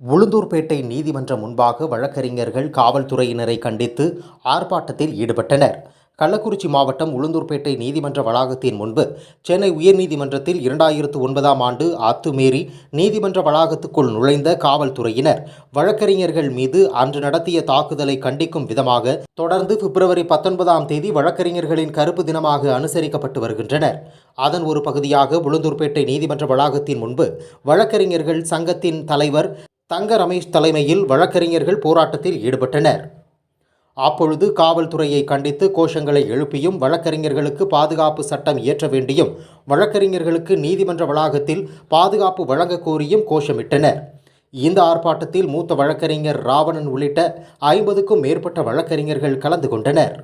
உளுந்தூர்பேட்டை நீதிமன்றம் முன்பாக வழக்கறிஞர்கள் காவல்துறையினரை கண்டித்து ஆர்ப்பாட்டத்தில் ஈடுபட்டனர். கள்ளக்குறிச்சி மாவட்டம் உளுந்தூர்பேட்டை நீதிமன்ற வளாகத்தின் முன்பு சென்னை உயர்நீதிமன்றத்தில் இரண்டாயிரத்து ஒன்பதாம் ஆண்டு அத்துமீறி நீதிமன்ற வளாகத்துக்குள் நுழைந்த காவல்துறையினர் வழக்கறிஞர்கள் மீது அன்று நடத்திய தாக்குதலை கண்டிக்கும் விதமாக தொடர்ந்து பிப்ரவரி பத்தொன்பதாம் தேதி வழக்கறிஞர்களின் கருப்பு தினமாக அனுசரிக்கப்பட்டு வருகின்றனர். அதன் ஒரு பகுதியாக உளுந்தூர்பேட்டை நீதிமன்ற வளாகத்தின் முன்பு வழக்கறிஞர்கள் சங்கத்தின் தலைவர் தங்க ரமேஷ் தலைமையில் வழக்கறிஞர்கள் போராட்டத்தில் ஈடுபட்டனர். அப்பொழுது காவல்துறையை கண்டித்து கோஷங்களை எழுப்பியும் வழக்கறிஞர்களுக்கு பாதுகாப்பு சட்டம் இயற்ற வேண்டியும் வழக்கறிஞர்களுக்கு நீதிமன்ற வளாகத்தில் பாதுகாப்பு வழங்க கோரியும் கோஷமிட்டனர். இந்த ஆர்ப்பாட்டத்தில் மூத்த வழக்கறிஞர் ராவணன் உள்ளிட்ட ஐம்பதுக்கும் மேற்பட்ட வழக்கறிஞர்கள் கலந்து கொண்டனர்.